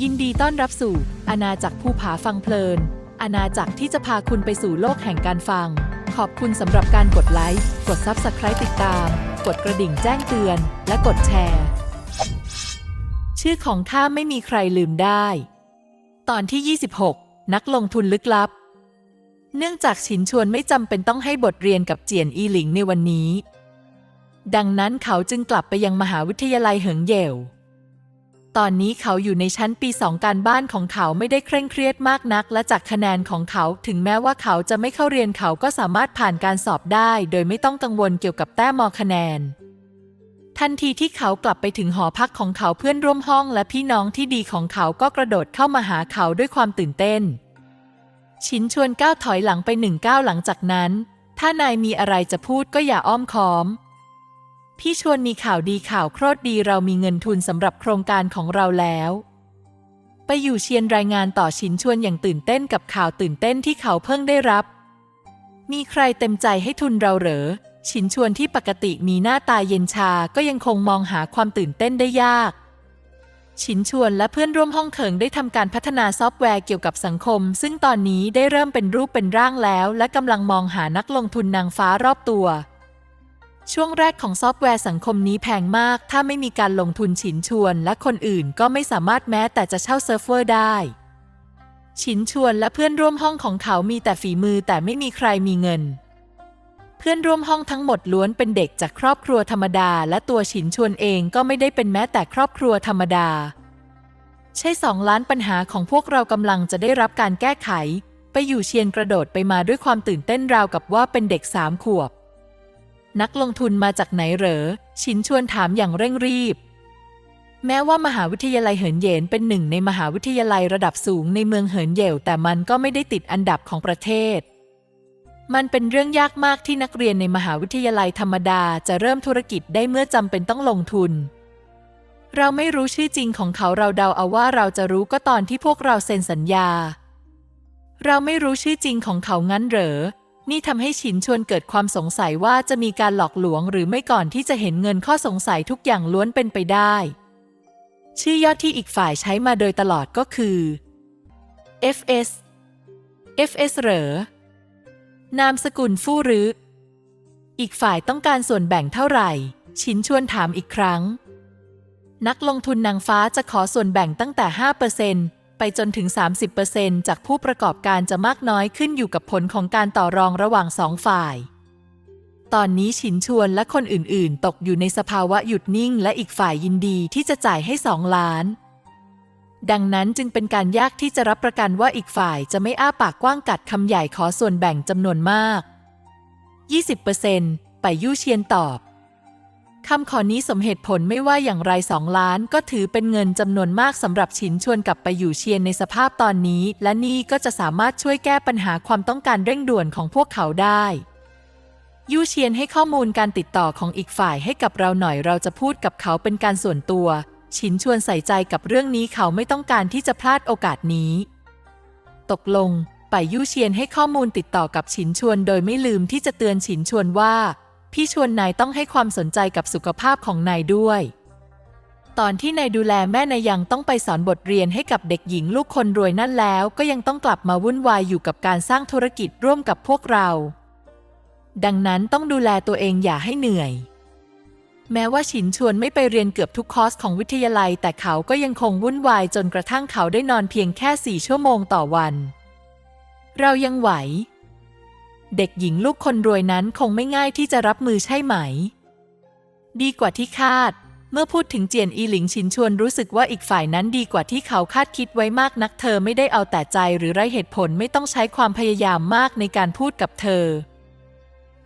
ยินดีต้อนรับสู่อาณาจักรภูผาฟังเพลิน อาณาจักรที่จะพาคุณไปสู่โลกแห่งการฟัง ขอบคุณสำหรับการกดไลค์ กด Subscribe ติดตาม กดกระดิ่งแจ้งเตือน และกดแชร์ ชื่อของข้าไม่มีใครลืมได้ ตอนที่ 26 นักลงทุนลึกลับ เนื่องจากฉินชวนไม่จำเป็นต้องให้บทเรียนกับเจียนอีหลิงในวันนี้ ดังนั้นเขาจึงกลับไปยังมหาวิทยาลัยเหิงเย่ว ตอนนี้เขาอยู่ในชั้นปีสองการบ้านของเขาไม่ได้เคร่งเครียดมากนัก และจากคะแนนของเขาถึงแม้ว่าเขาจะไม่เข้าเรียนเขาก็สามารถผ่านการสอบได้ โดยไม่ต้องกังวลเกี่ยวกับแต้มมคะแนน ทันทีที่เขากลับไปถึงหอพักของเขาเพื่อนร่วมห้องและพี่น้องที่ดีของเขาก็กระโดดเข้ามาหาเขาด้วยความตื่นเต้น ชินชวนก้าวถอยหลังไปหนึ่งก้าวหลังจากนั้น ถ้านายมีอะไรจะพูดก็อย่าอ้อมค้อม พี่ชวนมีข่าวดีข่าวโคตรดีเรามีเงินทุนสำหรับโครงการของเราแล้ว ไปอยู่เชียนรายงานต่อชินชวนอย่างตื่นเต้นกับข่าวตื่นเต้นที่เขาเพิ่งได้รับ มีใครเต็มใจให้ทุนเราเหรอ ชินชวนที่ปกติมีหน้าตาเย็นชาก็ยังคงมองหาความตื่นเต้นได้ยาก ชินชวนและเพื่อนร่วมห้องเขิงได้ทำการพัฒนาซอฟต์แวร์เกี่ยวกับสังคม ซึ่งตอนนี้ได้เริ่มเป็นรูปเป็นร่างแล้ว และกำลังมองหานักลงทุนนางฟ้ารอบตัว ช่วงแรกของซอฟต์แวร์สังคมนี้แพงมาก ถ้าไม่มีการลงทุนฉินชวน และคนอื่นก็ไม่สามารถแม้แต่จะเช่าเซิร์ฟเวอร์ได้ ฉินชวนและเพื่อนร่วมห้องของเขามีแต่ฝีมือแต่ไม่มีใครมีเงิน เพื่อนร่วมห้องทั้งหมดล้วนเป็นเด็กจากครอบครัวธรรมดา และตัวฉินชวนเองก็ไม่ได้เป็นแม้แต่ครอบครัวธรรมดา ใช่สองล้านปัญหาของพวกเรากำลังจะได้รับการแก้ไข ไปอยู่เชียนกระโดดไปมาด้วยความตื่นเต้นราวกับว่าเป็นเด็กสามขวบ นักลงทุนมาจากไหนเหรอ ชินชวนถามอย่างเร่งรีบ แม้ว่ามหาวิทยาลัยเหินเหยนเป็นหนึ่งในมหาวิทยาลัยระดับสูงในเมืองเหินเหยวแต่มันก็ไม่ได้ติดอันดับของประเทศ มันเป็นเรื่องยากมากที่นักเรียนในมหาวิทยาลัยธรรมดาจะเริ่มธุรกิจได้เมื่อจำเป็นต้องลงทุน เราไม่รู้ชื่อจริงของเขาเราเดาเอาว่าเราจะรู้ก็ตอนที่พวกเราเซ็นสัญญา เราไม่รู้ชื่อจริงของเขางั้นเหรอ นี่ทำให้ฉินชวนเกิดความสงสัยว่าจะมีการหลอกลวงหรือไม่ก่อนที่จะเห็นเงินข้อสงสัยทุกอย่างล้วนเป็นไปได้ ชื่อยอดที่อีกฝ่ายใช้มาโดยตลอดก็คือ FS FS เหรอนามสกุลฟู่หรือ อีกฝ่ายต้องการส่วนแบ่งเท่าไหร่ ชินชวนถามอีกครั้ง นักลงทุนนางฟ้าจะขอส่วนแบ่งตั้งแต่ 5% ไปจนถึง 30%จากผู้ประกอบการจะมากน้อยขึ้นอยู่กับผลของการต่อรองระหว่างสองฝ่าย ตอนนี้ชินชวนและคนอื่นๆ ตกอยู่ในสภาวะหยุดนิ่ง และอีกฝ่ายยินดีที่จะจ่ายให้สองล้าน ดังนั้นจึงเป็นการยากที่จะรับประกันว่าอีกฝ่ายจะไม่อ้าปากกว้างกัดคำใหญ่ขอส่วนแบ่งจำนวนมาก 20%ไปยู่เชียนตอบ คำขอนี้สมเหตุผลไม่ว่าอย่างไรสองล้านก็ถือเป็นเงินจำนวนมากสำหรับฉินชวนกลับไปอยู่เชียนในสภาพตอนนี้ และนี่ก็จะสามารถช่วยแก้ปัญหาความต้องการเร่งด่วนของพวกเขาได้ยู่เชียนให้ข้อมูลการติดต่อของอีกฝ่ายให้กับเราหน่อยเราจะพูดกับเขาเป็นการส่วนตัวฉินชวนใส่ใจกับเรื่องนี้เขาไม่ต้องการที่จะพลาดโอกาสนี้ ตกลงไปยู่เชียนให้ข้อมูลติดต่อกับฉินชวนโดยไม่ลืมที่จะเตือนฉินชวนว่า พี่ชวนนายต้องให้ความสนใจกับสุขภาพของนายด้วย ตอนที่นายดูแลแม่นายยังต้องไปสอนบทเรียนให้กับเด็กหญิงลูกคนรวยนั่นแล้ว ก็ยังต้องกลับมาวุ่นวายอยู่กับการสร้างธุรกิจร่วมกับพวกเรา ดังนั้นต้องดูแลตัวเองอย่าให้เหนื่อย แม้ว่าฉินชวนไม่ไปเรียนเกือบทุกคอร์สของวิทยาลัย แต่เขาก็ยังคงวุ่นวายจนกระทั่งเขาได้นอนเพียงแค่สี่ชั่วโมงต่อวัน เรายังไหว เด็กหญิงลูกคนรวยนั้นคงไม่ง่ายที่จะรับมือใช่ไหม ดีกว่าที่คาด เมื่อพูดถึงเจียนอีหลิงชินชวนรู้สึกว่าอีกฝ่ายนั้นดีกว่าที่เขาคาดคิดไว้มากนักเธอไม่ได้เอาแต่ใจหรือไรเหตุผลไม่ต้องใช้ความพยายามมากในการพูดกับเธอ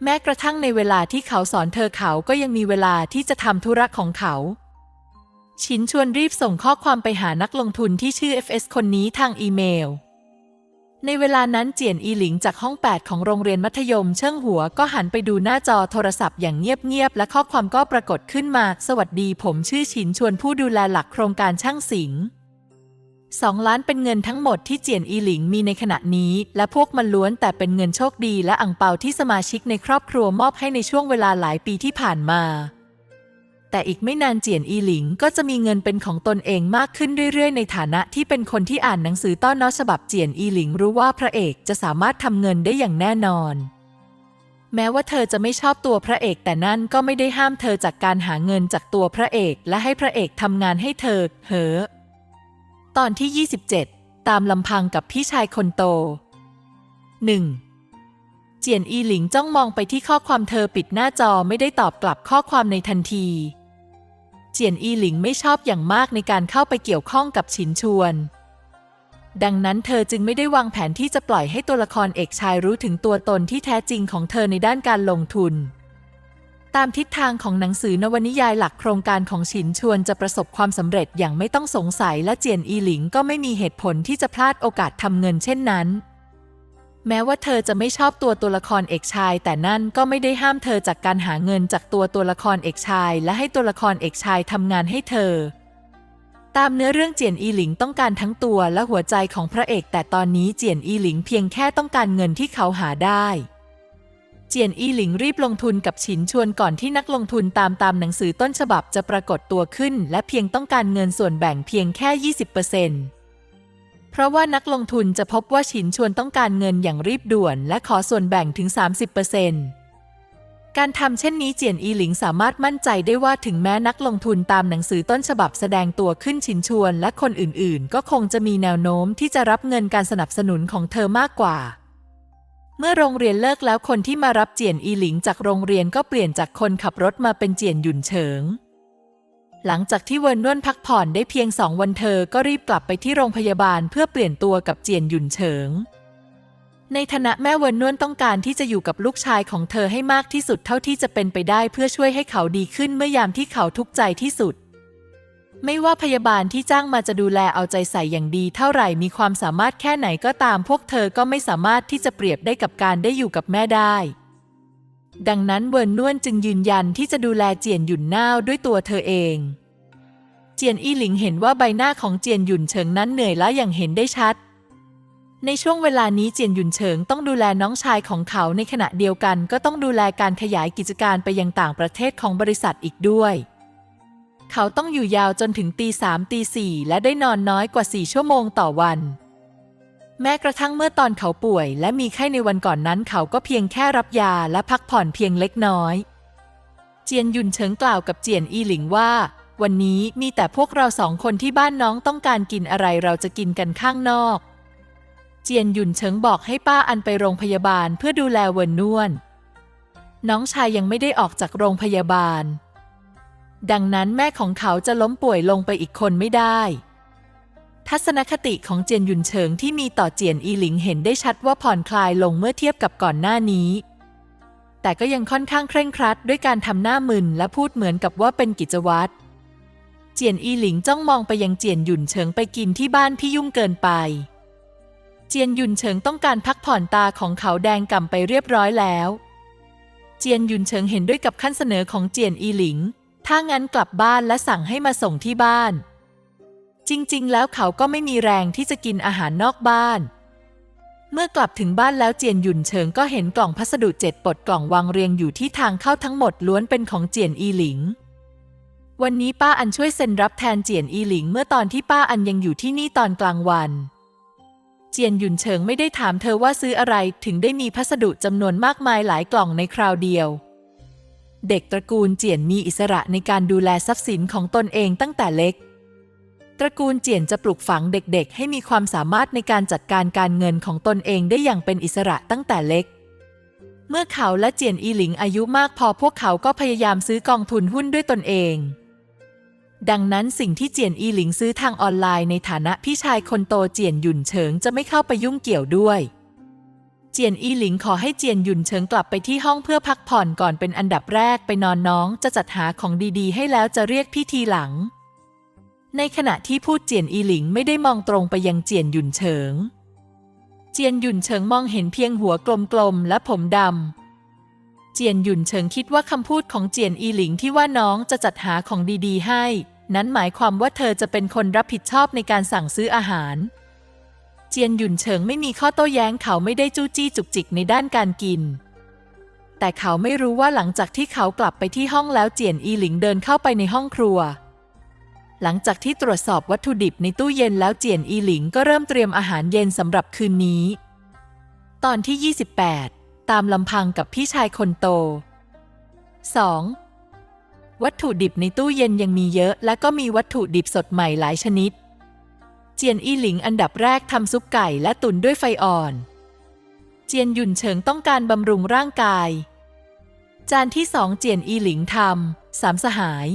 แม้กระทั่งในเวลาที่เขาสอนเธอเขาก็ยังมีเวลาที่จะทำธุระของเขาชินชวนรีบส่งข้อความไปหานักลงทุนที่ชื่อ FS คนนี้ทางอีเมล ในเวลานั้นเจียนอีหลิงจากห้อง 8 ของโรงเรียนมัธยม เชิงหัวก็หันไปดูหน้าจอโทรศัพท์อย่างเงียบๆ และข้อความก็ปรากฏขึ้นมา สวัสดีผมชื่อชินชวนผู้ดูแลหลักโครงการช่างสิงสองล้านเป็นเงินทั้งหมดที่เจียนอีหลิงมีในขณะนี้ และพวกมันล้วนแต่เป็นเงินโชคดีและอังเปาที่สมาชิกในครอบครัวมอบให้ในช่วงเวลาหลายปีที่ผ่านมา แต่อีกไม่นานเจียนอีหลิงก็จะมีเงินเป็นของตนเองมากขึ้นเรื่อยๆ ในฐานะที่เป็นคนที่อ่านหนังสือต้อนน้อฉบับเจียนอีหลิงรู้ว่าพระเอกจะสามารถทำเงินได้อย่างแน่นอน แม้ว่าเธอจะไม่ชอบตัวพระเอกแต่นั่นก็ไม่ได้ห้ามเธอจากการหาเงินจากตัวพระเอกและให้พระเอกทำงานให้เธอ เหอ ตอนที่ 27 ตามลำพังกับพี่ชายคนโต 1. เจียนอีหลิงจ้องมองไปที่ข้อความเธอปิดหน้าจอไม่ได้ตอบกลับข้อความในทันที เจียนอีหลิงไม่ชอบอย่างมากในการเข้าไปเกี่ยวข้องกับฉินชวน ดังนั้นเธอจึงไม่ได้วางแผนที่จะปล่อยให้ตัวละครเอกชายรู้ถึงตัวตนที่แท้จริงของเธอในด้านการลงทุน ตามทิศทางของหนังสือนวนิยายหลักโครงการของฉินชวนจะประสบความสำเร็จอย่างไม่ต้องสงสัยและเจียนอีหลิงก็ไม่มีเหตุผลที่จะพลาดโอกาสทำเงินเช่นนั้น แม้ว่าเธอจะไม่ชอบตัวตัวละครเอกชาย แต่นั่นก็ไม่ได้ห้ามเธอจากการหาเงินจากตัวตัวละครเอกชาย และให้ตัวละครเอกชายทำงานให้เธอ ตามเนื้อเรื่องเจียนอีหลิงต้องการทั้งตัวและหัวใจของพระเอกแต่ตอนนี้เจียนอีหลิงเพียงแค่ต้องการเงินที่เขาหาได้เจียนอีหลิงรีบลงทุนกับฉินชวนก่อนที่นักลงทุนตามตามหนังสือต้นฉบับจะปรากฏตัวขึ้น และเพียงต้องการเงินส่วนแบ่งเพียงแค่ 20%เปอร์เซ เพราะว่านักลงทุนจะพบว่าฉินชวนต้องการเงินอย่างรีบด่วน และขอส่วนแบ่งถึง 30%การทำเช่นนี้เจียนอีหลิงสามารถมั่นใจได้ว่าถึงแม้นักลงทุนตามหนังสือต้นฉบับแสดงตัวขึ้นฉินชวน และคนอื่นๆ ก็คงจะมีแนวโน้มที่จะรับเงินการสนับสนุนของเธอมากกว่าเมื่อโรงเรียนเลิกแล้วคนที่มารับเจียนอีหลิงจากโรงเรียนก็เปลี่ยนจากคนขับรถมาเป็นเจียนหยุนเฉิง หลังจากที่เวินน่วนพักผ่อนได้เพียงสองวันเธอก็รีบกลับไปที่โรงพยาบาลเพื่อเปลี่ยนตัวกับเจียนหยุนเฉิง ในฐานะแม่เวินน่วนต้องการที่จะอยู่กับลูกชายของเธอให้มากที่สุดเท่าที่จะเป็นไปได้เพื่อช่วยให้เขาดีขึ้นเมื่อยามที่เขาทุกข์ใจที่สุด ไม่ว่าพยาบาลที่จ้างมาจะดูแลเอาใจใส่อย่างดีเท่าไหร่มีความสามารถแค่ไหนก็ตามพวกเธอก็ไม่สามารถที่จะเปรียบได้กับการได้อยู่กับแม่ได้ ดังนั้นเวินน่วนจึงยืนยันที่จะดูแลเจียนหยุนน่าวด้วยตัวเธอเอง เจียนอี้หลิงเห็นว่าใบหน้าของเจียนหยุนเฉิงนั้นเหนื่อยล้าอย่างเห็นได้ชัด ในช่วงเวลานี้เจียนหยุนเฉิงต้องดูแลน้องชายของเขาในขณะเดียวกันก็ต้องดูแลการขยายกิจการไปยังต่างประเทศของบริษัทอีกด้วย เขาต้องอยู่ยาวจนถึงตีสามตีสี่และได้นอนน้อยกว่าสี่ชั่วโมงต่อวัน แม้กระทั่งเมื่อตอนเขาป่วย และมีไข้ในวันก่อนนั้นเขาก็เพียงแค่รับยาและพักผ่อนเพียงเล็กน้อย เจียนยุนเฉิงกล่าวกับเจียนอีหลิงว่า วันนี้มีแต่พวกเราสองคนที่บ้านน้องต้องการกินอะไรเราจะกินกันข้างนอก เจียนยุนเฉิงบอกให้ป้าอันไปโรงพยาบาลเพื่อดูแลเวินน่วน น้องชายยังไม่ได้ออกจากโรงพยาบาล ดังนั้นแม่ของเขาจะล้มป่วยลงไปอีกคนไม่ได้ ทัศนคติของเจียนหยุนเฉิงที่มีต่อเจียนอีหลิงเห็นได้ชัดว่าผ่อนคลายลงเมื่อเทียบกับก่อนหน้านี้ แต่ก็ยังค่อนข้างเคร่งครัดด้วยการทำหน้ามึนและพูดเหมือนกับว่าเป็นกิจวัตร เจียนอีหลิงจ้องมองไปยังเจียนหยุนเฉิงไปกินที่บ้านพี่ยุ่งเกินไป เจียนหยุนเฉิงต้องการพักผ่อนตาของเขาแดงก่ำไปเรียบร้อยแล้ว เจียนหยุนเฉิงเห็นด้วยกับขั้นเสนอของเจียนอีหลิง ถ้างั้นกลับบ้านและสั่งให้มาส่งที่บ้าน จริง ๆ แล้วเขาก็ไม่มีแรงที่จะกินอาหารนอกบ้าน เมื่อกลับถึงบ้านแล้วเจียนหยุนเฉิงก็เห็นกล่องพัสดุเจ็ดปลดกล่องวางเรียงอยู่ที่ทางเข้าทั้งหมดล้วนเป็นของเจียนอีหลิง วันนี้ป้าอันช่วยเซ็นรับแทนเจียนอีหลิง เมื่อตอนที่ป้าอันยังอยู่ที่นี่ตอนกลางวัน เจียนหยุนเฉิงไม่ได้ถามเธอว่าซื้ออะไรถึงได้มีพัสดุจำนวนมากมายหลายกล่องในคราวเดียวเด็กตระกูลเจียนมีอิสระในการดูแลทรัพย์สินของตนเองตั้งแต่เล็ก ตระกูลเจียนจะปลูกฝังเด็กๆ ให้มีความสามารถในการจัดการการเงินของตนเองได้อย่างเป็นอิสระตั้งแต่เล็ก เมื่อเขาและเจียนอีหลิงอายุมากพอพวกเขาก็พยายามซื้อกองทุนหุ้นด้วยตนเอง ดังนั้นสิ่งที่เจียนอีหลิงซื้อทางออนไลน์ในฐานะพี่ชายคนโตเจียนหยุนเฉิงจะไม่เข้าไปยุ่งเกี่ยวด้วย เจียนอีหลิงขอให้เจียนหยุนเฉิงกลับไปที่ห้องเพื่อพักผ่อนก่อนเป็นอันดับแรกไปนอนน้องจะจัดหาของดีๆ ให้แล้วจะเรียกพี่ทีหลัง ในขณะที่พูดเจียนอีหลิงไม่ได้มองตรงไปยังเจียนหยุนเฉิง เจียนหยุนเฉิงมองเห็นเพียงหัวกลมๆและผมดำ เจียนหยุนเฉิงคิดว่าคำพูดของเจียนอีหลิงที่ว่าน้องจะจัดหาของดีๆ ให้ นั้นหมายความว่าเธอจะเป็นคนรับผิดชอบในการสั่งซื้ออาหาร เจียนหยุนเฉิงไม่มีข้อโต้แย้งเขาไม่ได้จู้จี้จุกจิกในด้านการกินแต่เขาไม่รู้ว่าหลังจากที่เขากลับไปที่ห้องแล้วเจียนอีหลิงเดินเข้าไปในห้องครัว หลังจากที่ตรวจสอบวัตถุดิบในตู้เย็นแล้วเจียนอีหลิงก็เริ่มเตรียมอาหารเย็นสำหรับคืนนี้ ตอนที่ 28 ตามลำพังกับพี่ชายคนโต 2. วัตถุดิบในตู้เย็นยังมีเยอะ และก็มีวัตถุดิบสดใหม่หลายชนิด เจียนอีหลิงอันดับแรกทำซุปไก่และตุ๋นด้วยไฟอ่อน เจียนหยุ่นเฉิงต้องการบำรุงร่างกาย จานที่สองเจียนอีหลิงทำสามสหาย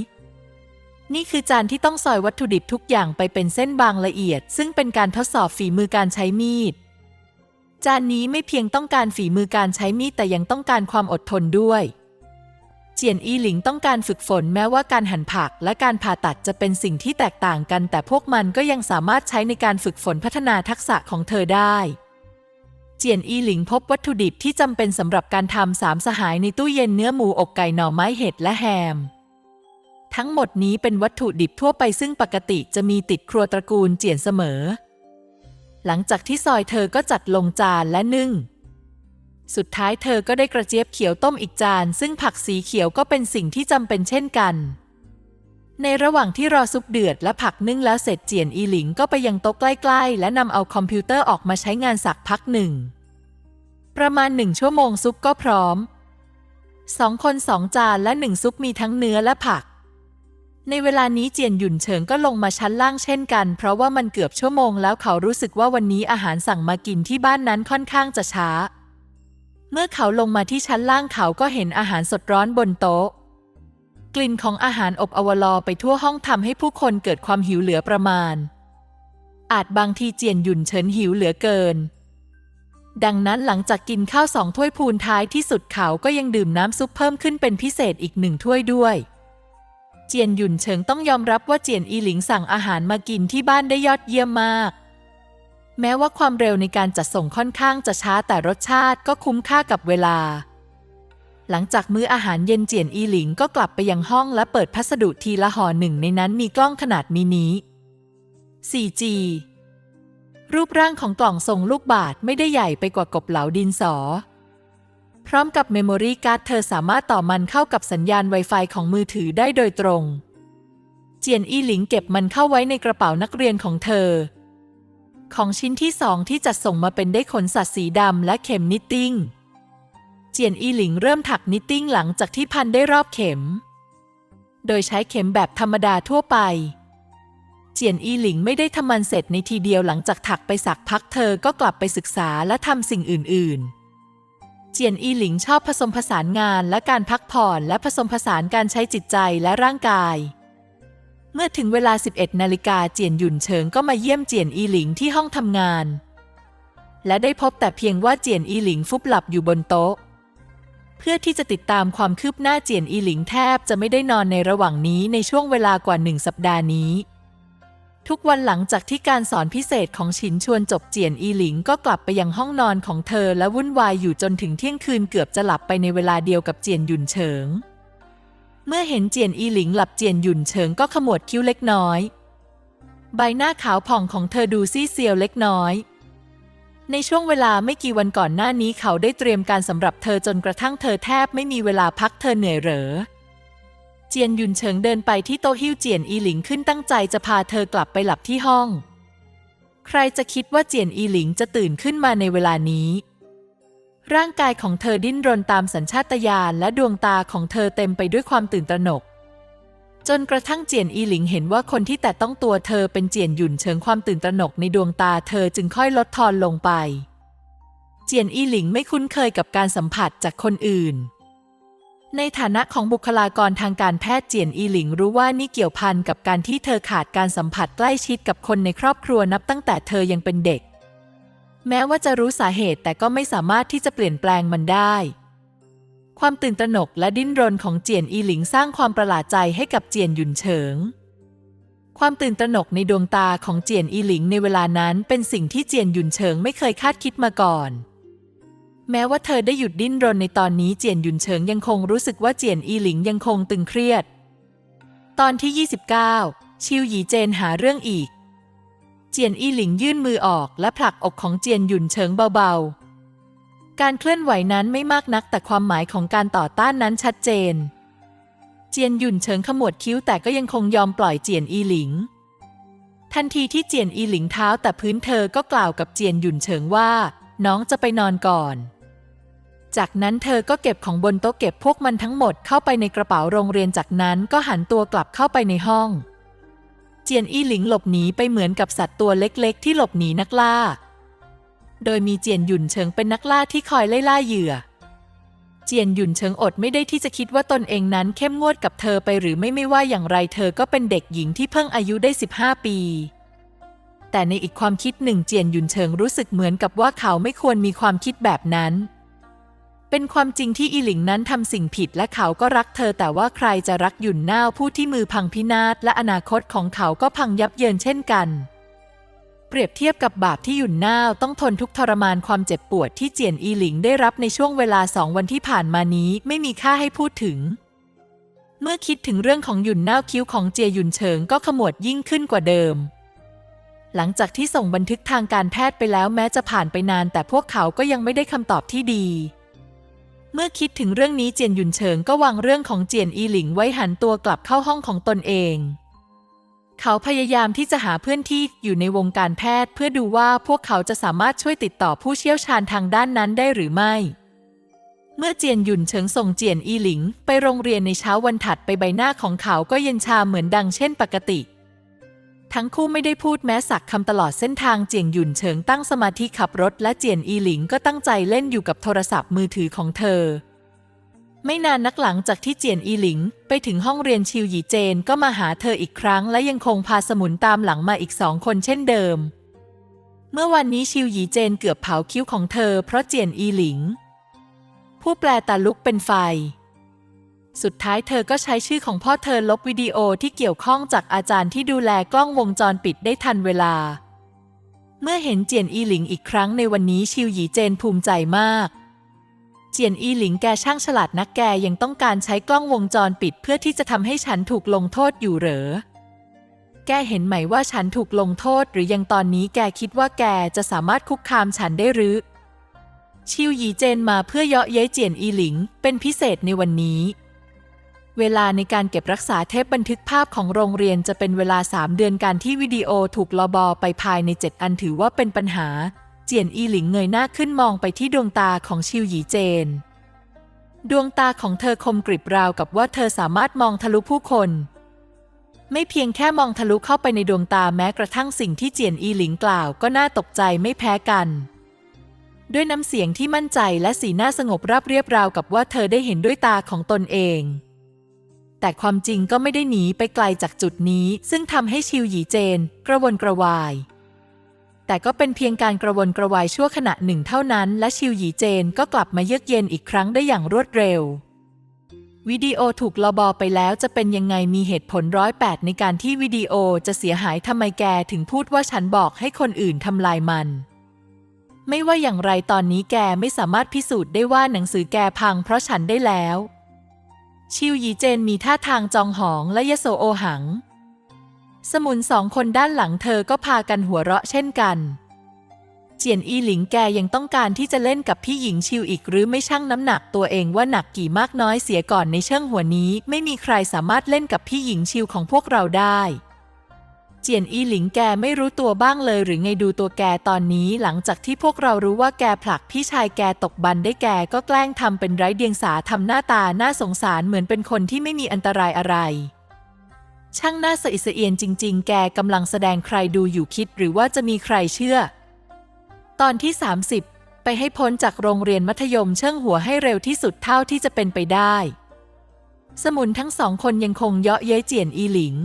นี่คือจานที่ต้องซอยวัตถุดิบทุกอย่างไปเป็นเส้นบางละเอียด ซึ่งเป็นการทดสอบฝีมือการใช้มีด จานนี้ไม่เพียงต้องการฝีมือการใช้มีดแต่ยังต้องการความอดทนด้วย เจียนอีหลิงต้องการฝึกฝนแม้ว่าการหั่นผักและการผ่าตัดจะเป็นสิ่งที่แตกต่างกัน แต่พวกมันก็ยังสามารถใช้ในการฝึกฝนพัฒนาทักษะของเธอได้เจียนอีหลิงพบวัตถุดิบที่จำเป็นสำหรับการทำสามสหายในตู้เย็นเนื้อหมูอกไก่หน่อไม้เห็ดและแฮม ทั้งหมดนี้เป็นวัตถุดิบทั่วไปซึ่งปกติจะมีติดครัวตระกูลเจียนเสมอ หลังจากที่ซอยเธอก็จัดลงจานและนึ่ง สุดท้ายเธอก็ได้กระเจี๊ยบเขียวต้มอีกจาน ซึ่งผักสีเขียวก็เป็นสิ่งที่จำเป็นเช่นกัน ในระหว่างที่รอซุปเดือดและผักนึ่งแล้วเสร็จเจียนอีหลิงก็ไปยังโต๊ะใกล้ๆ และนำเอาคอมพิวเตอร์ออกมาใช้งานสักพักหนึ่ง ประมาณหนึ่งชั่วโมงซุปก็พร้อมสองคนสองจานและหนึ่งซุปมีทั้งเนื้อและผัก ในเวลานี้เจียนหยุ่นเฉิงก็ลงมาชั้นล่างเช่นกัน เพราะว่ามันเกือบชั่วโมงแล้วเขารู้สึกว่าวันนี้อาหารสั่งมากินที่บ้านนั้นค่อนข้างจะช้า เมื่อเขาลงมาที่ชั้นล่างเขาก็เห็นอาหารสดร้อนบนโต๊ะ กลิ่นของอาหารอบอวลอไปทั่วห้องทำให้ผู้คนเกิดความหิวเหลือประมาณ อาจบางทีเจียนหยุ่นเฉินหิวเหลือเกิน ดังนั้นหลังจากกินข้าวสองถ้วยพูนท้ายที่สุดเขาก็ยังดื่มน้ำซุปเพิ่มขึ้นเป็นพิเศษอีกหนึ่งถ้วยด้วย จียนหยุ่นเฉิงต้องยอมรับว่าเจียนอีหลิงสั่งอาหารมากินที่บ้านได้ยอดเยี่ยมมาก แม้ว่าความเร็วในการจัดส่งค่อนข้างจะช้าแต่รสชาติก็คุ้มค่ากับเวลา หลังจากมื้ออาหารเย็นเจียนอีหลิงก็กลับไปยังห้องและเปิดพัสดุทีละห่อหนึ่งในนั้นมีกล้องขนาดมินิ 4G รูปร่างของกล่องส่งลูกบาศก์ไม่ได้ใหญ่ไปกว่ากบเหลาดินสอ พร้อมกับเมมโมรี่การ์ดเธอสามารถต่อมันเข้ากับสัญญาณ Wi-Fi ของมือถือได้โดยตรง เจียนอีหลิงเก็บมันเข้าไว้ในกระเป๋านักเรียนของเธอ ของชิ้นที่สองที่จัดส่งมาเป็นได้ขนสัตว์สีดำและเข็มนิตติ้ง เจียนอีหลิงเริ่มถักนิตติ้งหลังจากที่พันได้รอบเข็ม โดยใช้เข็มแบบธรรมดาทั่วไปเจียนอีหลิงไม่ได้ทำมันเสร็จในทีเดียวหลังจากถักไปสักพักเธอก็กลับไปศึกษาและทำสิ่งอื่น ๆ เจียนอีหลิงชอบผสมผสานงานและการพักผ่อนและผสมผสานการใช้จิตใจและร่างกาย เมื่อถึงเวลา 11 นาฬิกาเจียนหยุ่นเฉิงก็มาเยี่ยมเจียนอีหลิงที่ห้องทำงาน และได้พบแต่เพียงว่าเจียนอีหลิงฟุบหลับอยู่บนโต๊ะ เพื่อที่จะติดตามความคืบหน้าเจียนอีหลิงแทบจะไม่ได้นอนในระหว่างนี้ในช่วงเวลากว่าหนึ่งสัปดาห์นี้ ทุกวันหลังจากที่การสอนพิเศษของฉินชวนจบเจียนอีหลิงก็กลับไปยังห้องนอนของเธอและวุ่นวายอยู่จนถึงเที่ยงคืนเกือบจะหลับไปในเวลาเดียวกับเจียนหยุ่นเฉิง เมื่อเห็นเจียนอีหลิงหลับเจียนหยุ่นเฉิงก็ขมวดคิ้วเล็กน้อย ใบหน้าขาวผ่องของเธอดูซีเซียวเล็กน้อย ในช่วงเวลาไม่กี่วันก่อนหน้านี้เขาได้เตรียมการสำหรับเธอจนกระทั่งเธอแทบไม่มีเวลาพักเธอเหนื่อยเหรอ เจียนยุนเฉิงเดินไปที่โต๊ะหิ้วเจียนอีหลิงขึ้นตั้งใจจะพาเธอกลับไปหลับที่ห้อง ใครจะคิดว่าเจียนอีหลิงจะตื่นขึ้นมาในเวลานี้ ร่างกายของเธอดิ้นรนตามสัญชาตญาณและดวงตาของเธอเต็มไปด้วยความตื่นตระหนก จนกระทั่งเจียนอีหลิงเห็นว่าคนที่แต่ต้องตัวเธอเป็นเจียนหยุ่นเฉิงความตื่นตระหนกในดวงตาเธอจึงค่อยลดทอนลงไป เจียนอีหลิงไม่คุ้นเคยกับการสัมผัสจากคนอื่น ในฐานะของบุคลากรทางการแพทย์เจียนอีหลิงรู้ว่านี่เกี่ยวพันกับการที่เธอขาดการสัมผัสใกล้ชิดกับคนในครอบครัวนับตั้งแต่เธอยังเป็นเด็ก แม้ว่าจะรู้สาเหตุแต่ก็ไม่สามารถที่จะเปลี่ยนแปลงมันได้ ความตื่นตระหนกและดิ้นรนของเจียนอีหลิงสร้างความประหลาดใจให้กับเจียนหยุนเฉิง ความตื่นตระหนกในดวงตาของเจียนอีหลิงในเวลานั้นเป็นสิ่งที่เจียนหยุนเฉิงไม่เคยคาดคิดมาก่อน แม้ว่าเธอได้หยุดดิ้นรนในตอนนี้เจียนหยุนเฉิงยังคงรู้สึกว่าเจียนอีหลิงยังคงตึงเครียด ตอนที่ 29 ชิวหยีเจนหาเรื่องอีก เจียนอีหลิงยื่นมือออกและผลักอกของเจียนหยุนเฉิงเบาๆ การเคลื่อนไหวนั้นไม่มากนักแต่ความหมายของการต่อต้านนั้นชัดเจน เจียนหยุนเฉิงขมวดคิ้วแต่ก็ยังคงยอมปล่อยเจียนอีหลิง ทันทีที่เจียนอีหลิงเท้าแต่พื้นเธอก็กล่าวกับเจียนหยุนเฉิงว่า น้องจะไปนอนก่อน จากนั้นเธอก็เก็บของบนโต๊ะเก็บพวกมันทั้งหมดเข้าไปในกระเป๋าโรงเรียนจากนั้นก็หันตัวกลับเข้าไปในห้อง เจียนอี้หลิงหลบหนีไปเหมือนกับสัตว์ตัวเล็กๆ ที่หลบหนีนักล่า โดยมีเจียนหยุ่นเฉิงเป็นนักล่าที่คอยไล่ล่าเหยื่อ เจียนหยุ่นเฉิงอดไม่ได้ที่จะคิดว่าตนเองนั้นเข้มงวดกับเธอไปหรือไม่ไม่ว่าอย่างไรเธอก็เป็นเด็กหญิงที่เพิ่งอายุได้ 15 ปีแต่ในอีกความคิดหนึ่งเจียนหยุ่นเฉิงรู้สึกเหมือนกับว่าเขาไม่ควรมีความคิดแบบนั้น เป็นความจริงที่อีหลิงนั้นทำสิ่งผิดและเขาก็รักเธอแต่ว่าใครจะรักหยุ่นน่าวผู้ที่มือพังพินาศและอนาคตของเขาก็พังยับเยินเช่นกัน เปรียบเทียบกับบาปที่หยุ่นน่าวต้องทนทุกทรมานความเจ็บปวดที่เจียนอีหลิงได้รับในช่วงเวลาสองวันที่ผ่านมานี้ไม่มีค่าให้พูดถึง เมื่อคิดถึงเรื่องของหยุ่นน่าวคิ้วของเจียหยุ่นเฉิงก็ขมวดยิ่งขึ้นกว่าเดิมหลังจากที่ส่งบันทึกทางการแพทย์ไปแล้วแม้จะผ่านไปนาน แต่พวกเขาก็ยังไม่ได้คำตอบที่ดี เมื่อคิดถึงเรื่องนี้เจียนหยุนเฉิงก็วางเรื่องของเจียนอีหลิงไว้หันตัวกลับเข้าห้องของตนเอง เขาพยายามที่จะหาเพื่อนที่อยู่ในวงการแพทย์ เพื่อดูว่าพวกเขาจะสามารถช่วยติดต่อผู้เชี่ยวชาญทางด้านนั้นได้หรือไม่ เมื่อเจียนหยุนเฉิงส่งเจียนอีหลิง ไปโรงเรียนในเช้าวันถัดไปใบหน้าของเขาก็เย็นชาเหมือนดังเช่นปกติ ทั้งคู่ไม่ได้พูดแม้สักคำตลอดเส้นทางเจียงหยุนเฉิงตั้งสมาธิขับรถและเจียนอีหลิงก็ตั้งใจเล่นอยู่กับโทรศัพท์มือถือของเธอ ไม่นานนักหลังจากที่เจียนอีหลิง ไปถึงห้องเรียนชิวหยีเจนก็มาหาเธออีกครั้ง และยังคงพาสมุนตามหลังมาอีกสองคนเช่นเดิม เมื่อวันนี้ชิวหยีเจนเกือบเผาคิ้วของเธอ เพราะเจียนอีหลิง ผู้แปลตาลุกเป็นไฟ สุดท้ายเธอก็ใช้ชื่อของพ่อเธอลบวิดีโอที่เกี่ยวข้องจากอาจารย์ที่ดูแลกล้องวงจรปิดได้ทันเวลา เมื่อเห็นเจียนอีหลิงอีกครั้งในวันนี้ชิวหยีเจนภูมิใจมาก เจียนอีหลิงแกช่างฉลาดนักแกยังต้องการใช้กล้องวงจรปิดเพื่อที่จะทำให้ฉันถูกลงโทษอยู่เหรอ แกเห็นไหมว่าฉันถูกลงโทษหรือยังตอนนี้แกคิดว่าแกจะสามารถคุกคามฉันได้หรือ ชิวหยีเจนมาเพื่อเยาะเย้ยเจียนอีหลิง เป็นพิเศษในวันนี้ เวลาในการเก็บรักษาเทปบันทึกภาพของโรงเรียนจะเป็นเวลา 3 เดือนการที่วิดีโอถูกลอบอไปภายใน 7 อันถือว่าเป็นปัญหา เจียนอีหลิงเงยหน้าขึ้นมองไปที่ดวงตาของชิวหยีเจน ดวงตาของเธอคมกริบราวกับว่าเธอสามารถมองทะลุผู้คน ไม่เพียงแค่มองทะลุเข้าไปในดวงตาแม้กระทั่งสิ่งที่เจียนอีหลิงกล่าวก็น่าตกใจไม่แพ้กันด้วยน้ำเสียงที่มั่นใจและสีหน้าสงบราบเรียบราวกับว่าเธอได้เห็นด้วยตาของตนเอง แต่ความจริงก็ไม่ได้หนีไปไกลจากจุดนี้ ซึ่งทำให้ชิวหยีเจน กระวนกระวาย แต่ก็เป็นเพียงการกระวนกระวายชั่วขณะหนึ่งเท่านั้น และชิวหยีเจนก็กลับมาเยือกเย็นอีกครั้งได้อย่างรวดเร็ว วิดีโอถูกลอบอไปแล้วจะเป็นยังไงมีเหตุผลร้อยแปดในการที่วิดีโอจะเสียหายทำไมแกถึงพูดว่าฉันบอกให้คนอื่นทำลายมันไม่ว่าอย่างไรตอนนี้แกไม่สามารถพิสูจน์ได้ว่าหนังสือแกพังเพราะฉันได้แล้ว ชิวหยีเจนมีท่าทางจองหองและยโสโอหัง สมุนสองคนด้านหลังเธอก็พากันหัวเราะเช่นกัน เจียนอีหลิงแกยังต้องการที่จะเล่นกับพี่หญิงชิวอีกหรือไม่ชั่งน้ำหนักตัวเองว่าหนักกี่มากน้อยเสียก่อนในเชิงหัวนี้ ไม่มีใครสามารถเล่นกับพี่หญิงชิวของพวกเราได้ เจียนอีหลิงแกไม่รู้ตัวบ้างเลยหรือไงดูตัวแกตอนนี้หลังจากที่พวกเรารู้ว่าแกผลักพี่ชายแกตกบันได้แกก็แกล้งทำเป็นไร้เดียงสาทำหน้าตาน่าสงสารเหมือนเป็นคนที่ไม่มีอันตรายอะไร ช่างน่าสะอิดสะเอียนจริง ๆ แกกำลังแสดงใครดูอยู่คิดหรือว่าจะมีใครเชื่อ ตอนที่ 30 ไปให้พ้นจากโรงเรียนมัธยมเชิ่งหัวให้เร็วที่สุดเท่าที่จะเป็นไปได้ สมุนทั้งสองคนยังคงเยาะเย้ยเจียนอีหลิง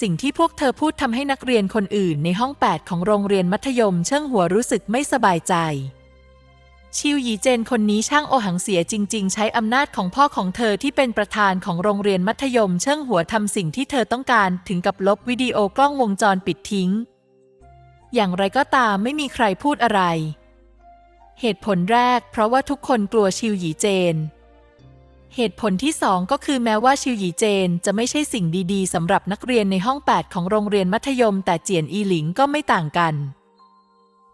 สิ่งที่พวกเธอพูดทำให้นักเรียนคนอื่นในห้อง 8 ของโรงเรียนมัธยมเชิงหัวรู้สึกไม่สบายใจ ชิวหยีเจนคนนี้ช่างโอหังเสียจริง ๆ ใช้อำนาจของพ่อของเธอที่เป็นประธานของโรงเรียนมัธยมเชิงหัวทำสิ่งที่เธอต้องการถึงกับลบวิดีโอกล้องวงจรปิดทิ้ง อย่างไรก็ตามไม่มีใครพูดอะไร เหตุผลแรก เพราะว่าทุกคนกลัวชิวหยีเจน เหตุผลที่สองก็คือแม้ว่าชิวหยีเจนจะไม่ใช่สิ่งดีๆสำหรับนักเรียนในห้อง 8 ของโรงเรียนมัธยม แต่เจียนอีหลิงก็ไม่ต่างกัน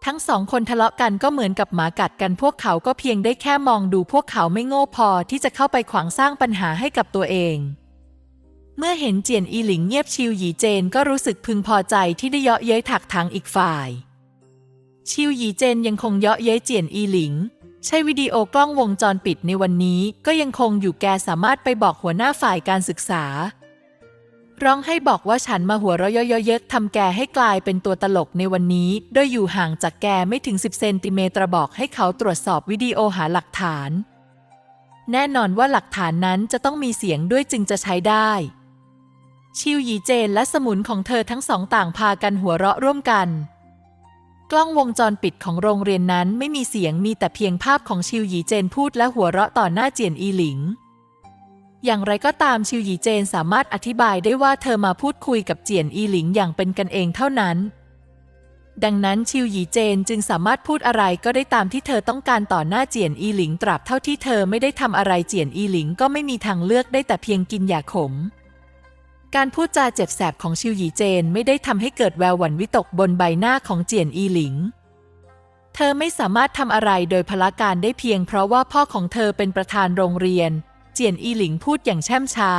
ทั้งสองคนทะเลาะกันก็เหมือนกับหมากัดกันพวกเขาก็เพียงได้แค่มองดูพวกเขาไม่โง่พอที่จะเข้าไปขวางสร้างปัญหาให้กับตัวเอง เมื่อเห็นเจียนอีหลิงเงียบชิวหยีเจนก็รู้สึกพึงพอใจที่ได้เยาะเย้ยถักทางอีกฝ่าย ชิวหยีเจนยังคงเยาะเย้ยเจียนอีหลิง ใช้วิดีโอกล้องวงจรปิดในวันนี้ก็ยังคงอยู่แกสามารถไปบอกหัวหน้าฝ่ายการศึกษา ร้องให้บอกว่าฉันมาหัวเราะเยาะๆเยกทำแกให้กลายเป็นตัวตลกในวันนี้ โดยอยู่ห่างจากแกไม่ถึง 10 เซนติเมตรบอกให้เขาตรวจสอบวิดีโอหาหลักฐาน แน่นอนว่าหลักฐานนั้นจะต้องมีเสียงด้วยจึงจะใช้ได้ ชิวหยีเจนและสมุนของเธอทั้งสองต่างพากันหัวเราะร่วมกัน กล้องวงจรปิดของโรงเรียนนั้นไม่มีเสียงมีแต่เพียงภาพของชิวหยีเจนพูดและหัวเราะต่อหน้าเจียนอีหลิง อย่างไรก็ตามชิวหยีเจนสามารถอธิบายได้ว่าเธอมาพูดคุยกับเจียนอีหลิงอย่างเป็นกันเองเท่านั้น ดังนั้นชิวหยีเจนจึงสามารถพูดอะไรก็ได้ตามที่เธอต้องการต่อหน้าเจียนอีหลิง ตราบเท่าที่เธอไม่ได้ทำอะไรเจียนอีหลิงก็ไม่มีทางเลือกได้แต่เพียงกินยาขม การพูดจาเจ็บแสบของชิวหยีเจนไม่ได้ทำให้เกิดแววหวั่นวิตกบนใบหน้าของเจียนอีหลิง เธอไม่สามารถทำอะไรโดยพละการได้เพียงเพราะว่าพ่อของเธอเป็นประธานโรงเรียน เจียนอีหลิงพูดอย่างแช่มช้า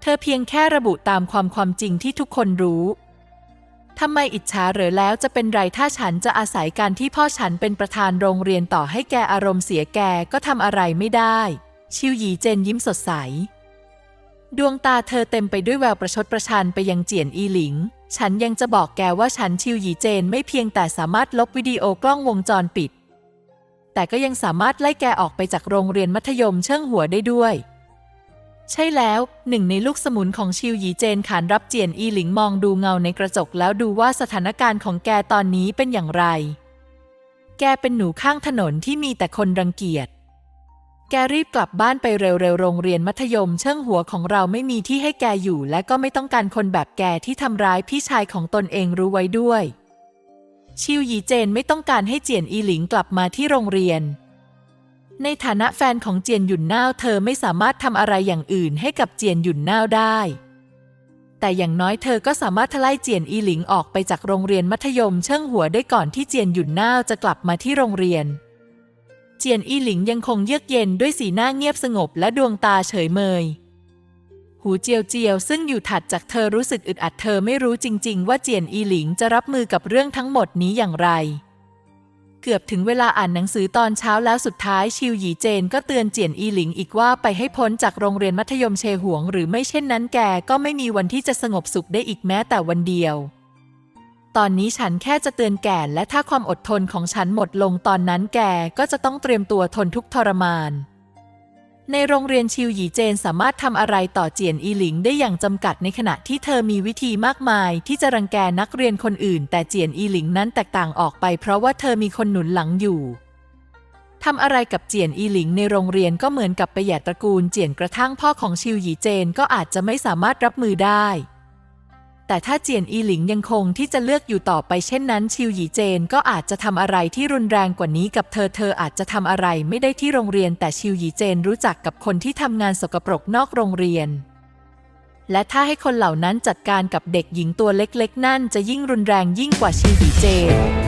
เธอเพียงแค่ระบุตามความความจริงที่ทุกคนรู้ทำไมอิจฉาเหรือแล้วจะเป็นไรถ้าฉันจะอาศัยการที่พ่อฉันเป็นประธานโรงเรียนต่อให้แกอารมณ์เสียแกก็ทำอะไรไม่ได้ ชิวหยีเจนยิ้มสดใส ดวงตาเธอเต็มไปด้วยแววประชดประชันไปยังเจียนอีหลิง ฉันยังจะบอกแกว่าฉันชิวหยีเจนไม่เพียงแต่สามารถลบวิดีโอกล้องวงจรปิด แต่ก็ยังสามารถไล่แกออกไปจากโรงเรียนมัธยมเชิงหัวได้ด้วย ใช่แล้วหนึ่งในลูกสมุนของชิวหยีเจนขานรับเจียนอีหลิงมองดูเงาในกระจกแล้วดูว่าสถานการณ์ของแกตอนนี้เป็นอย่างไร แกเป็นหนูข้างถนนที่มีแต่คนรังเกียจ แกรีบกลับบ้านไปเร็วๆ โรงเรียนมัธยม เชิงหัวของเราไม่มีที่ให้แกอยู่ และก็ไม่ต้องการคนแบบแกที่ทำร้ายพี่ชายของตนเองรู้ไว้ด้วย ชิวหยีเจนไม่ต้องการให้เจียนอีหลิงกลับมาที่โรงเรียน ในฐานะแฟนของเจียนหยุนน่าวเธอไม่สามารถทำอะไรอย่างอื่นให้กับเจียนหยุนน่าวได้ แต่อย่างน้อยเธอก็สามารถทลายเจียนอีหลิงออกไปจากโรงเรียนมัธยม เชิงหัวได้ก่อนที่เจียนหยุนน่าวจะกลับมาที่โรงเรียน เจียนอีหลิงยังคงเยือกเย็นด้วยสีหน้าเงียบสงบและดวงตาเฉยเมย หูเจียวเจียวซึ่งอยู่ถัดจากเธอรู้สึกอึดอัดเธอไม่รู้จริง ๆ ว่าเจียนอีหลิงจะรับมือกับเรื่องทั้งหมดนี้อย่างไร เกือบถึงเวลาอ่านหนังสือตอนเช้าแล้วสุดท้ายชิวหยีเจนก็เตือนเจียนอีหลิงอีกว่าไปให้พ้นจากโรงเรียนมัธยมเชหวง หรือไม่เช่นนั้นแกก็ไม่มีวันที่จะสงบสุขได้อีกแม้แต่วันเดียว ตอนนี้ฉันแค่จะเตือนแก่และถ้าความอดทนของฉันหมดลงตอนนั้นแกก็จะต้องเตรียมตัวทนทุกทรมาน ในโรงเรียนชิวหยีเจนสามารถทำอะไรต่อเจียนอีหลิงได้อย่างจำกัดในขณะที่เธอมีวิธีมากมาย ที่จะรังแกนักเรียนคนอื่น แต่เจียนอีหลิงนั้นแตกต่างออกไป เพราะว่าเธอมีคนหนุนหลังอยู่ทำอะไรกับเจียนอีหลิงในโรงเรียนก็เหมือนกับไปแย่ตระกูลเจียนกระทั่งพ่อของชิวหยีเจนก็อาจจะไม่สามารถรับมือได้ แต่ถ้าเจียนอีหลิงยังคงที่จะเลือกอยู่ต่อไปเช่นนั้น ชิวหยีเจนก็อาจจะทำอะไรที่รุนแรงกว่านี้กับเธอเธออาจจะทำอะไรไม่ได้ที่โรงเรียน แต่ชิวหยีเจนรู้จักกับคนที่ทำงานสกปรกนอกโรงเรียน และถ้าให้คนเหล่านั้นจัดการกับเด็กหญิงตัวเล็กๆ นั่นจะยิ่งรุนแรงยิ่งกว่าชิวหยีเจน